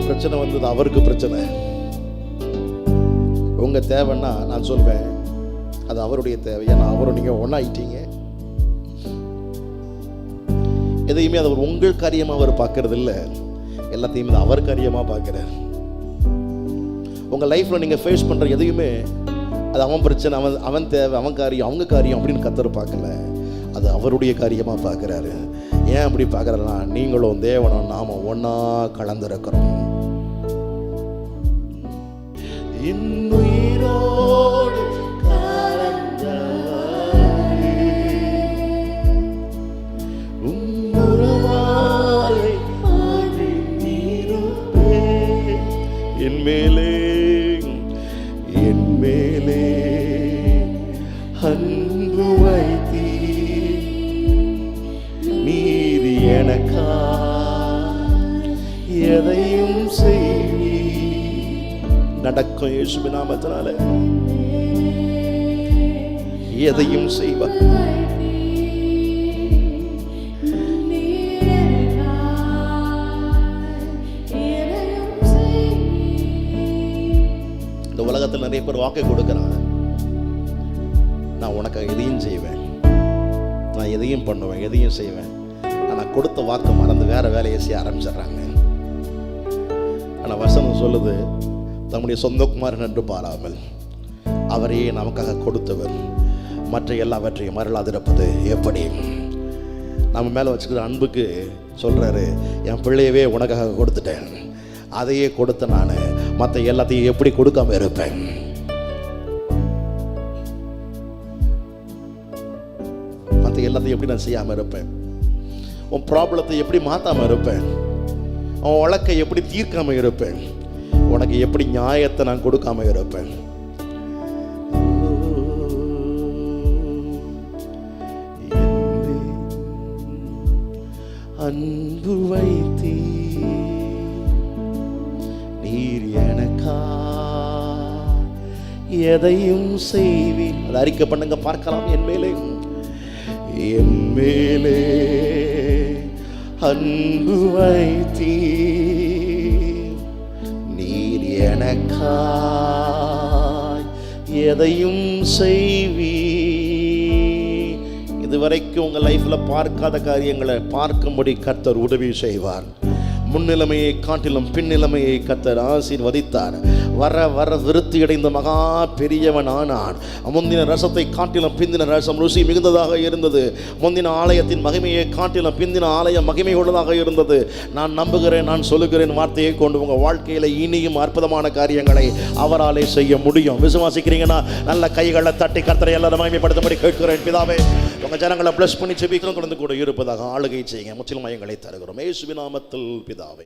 பிரச்சனை வந்தது அவருக்கு பிரச்சனை. உங்க தேவைன்னா நான் சொல்வேன். அது அவருடைய தேவை. ஏன்னா அவரும் நீங்க ஒன்றாயிட்டீங்க எதையுமே அது உங்கள் காரியமா அவர் பார்க்கறது இல்ல எல்லாத்தையுமே அவர் காரியமா பார்க்கிறார் உங்க லைஃப்ல நீங்க ஃபேஸ் பண்ற எதையுமே அது அவன் பிரச்சனை அவன் அவன் தேவை அவன் காரியம் அவங்க காரியம் அப்படின்னு கத்தர் பார்க்கல. அது அவருடைய காரியமா பார்க்கறாரு. ஏன் அப்படி பார்க்கறனா நீங்களும் தேவனும் நாம ஒண்ணா கலந்திருக்கிறோம். மேலே என் மேலே அன்பு வைத்தீ நடக்கும் இயேசுபி நாமத்தினால. எதையும் செய்வார் இந்த உலகத்தில் நிறைய பேர் வாக்கை கொடுக்குறாங்க. நான் உனக்கு எதையும் செய்வேன். நான் எதையும் பண்ணுவேன் எதையும் செய்வேன். ஆனால் கொடுத்த வாக்கு மறந்து வேற வேலையை செய்ய ஆரம்பிச்சிடுறாங்க. ஆனால் வசனம் சொல்லுது நம்முடைய சொந்த குமாரன் என்று பாராமல் அவரையே நமக்காக கொடுத்தவர். மற்ற எல்லாவற்றையும் மறலாதிருப்பது எப்படி? நம்ம மேலே வச்சுக்கிற அன்புக்கு சொல்கிறாரு என் பிள்ளையவே உனக்காக கொடுத்துட்டேன். அதையே கொடுத்த நான் மற்ற எல்லாத்தையும் எப்படி கொடுக்காம இருப்பேன்? மற்ற எல்லாத்தையும் எப்படி நான் செய்யாமல் இருப்பேன்? உன் ப்ராப்ளத்தை எப்படி மாற்றாமல் இருப்பேன்? உன் வழக்கை எப்படி தீர்க்காமல் இருப்பேன்? உனக்கு எப்படி நியாயத்தை நான் கொடுக்காம இருப்பேன்? அன்பு வைத்தீ நீர் எனக்கா எதையும் செய்வீர். அதை அறிக்கை பண்ணுங்க பார்க்கலாம். என் மேலே. என் மேலே அன்பு வைத்து எனக்காய் எதையும் செய்வீ. இதுவரைக்கும் உங்கள் லைஃப்பில் பார்க்காத காரியங்களை பார்க்கும்படி கர்த்தர் உதவி செய்வார். முன்னிலைமையை காட்டிலும் பின்னிலைமையை கத்தர் ஆசீர்வதித்தார். வர வர விருத்தி அடைந்த மகா பெரியவன் ஆனான் முந்தின ரசத்தை காட்டிலும் பிந்தின ரசம் ருசி மிகுந்ததாக இருந்தது. முந்தின ஆலயத்தின் மகிமையை காட்டிலும் பிந்தின ஆலயம் மகிமை உள்ளதாக இருந்தது. நான் நம்புகிறேன் நான் சொல்லுகிறேன் வார்த்தையை கொண்டு உங்கள் வாழ்க்கையில் இனியும் அற்புதமான காரியங்களை அவராலே செய்ய முடியும். விசுவாசிக்கிறீங்கன்னா நல்ல கைகளை தட்டி கத்தரை எல்லாரும் மகிமைப்படுத்தும்படி கேட்கிறேன். பிதாவே உங்கள் ஜனங்களை ப்ளஸ் பண்ணி செபிக்கிறோம் தொடர்ந்து கூட இருப்பதாக ஆளுகை செய்யுங்க முற்றிலும் மையங்களை தருகிறோம். ஏசுவின் நாமத்தில் பிதாவை.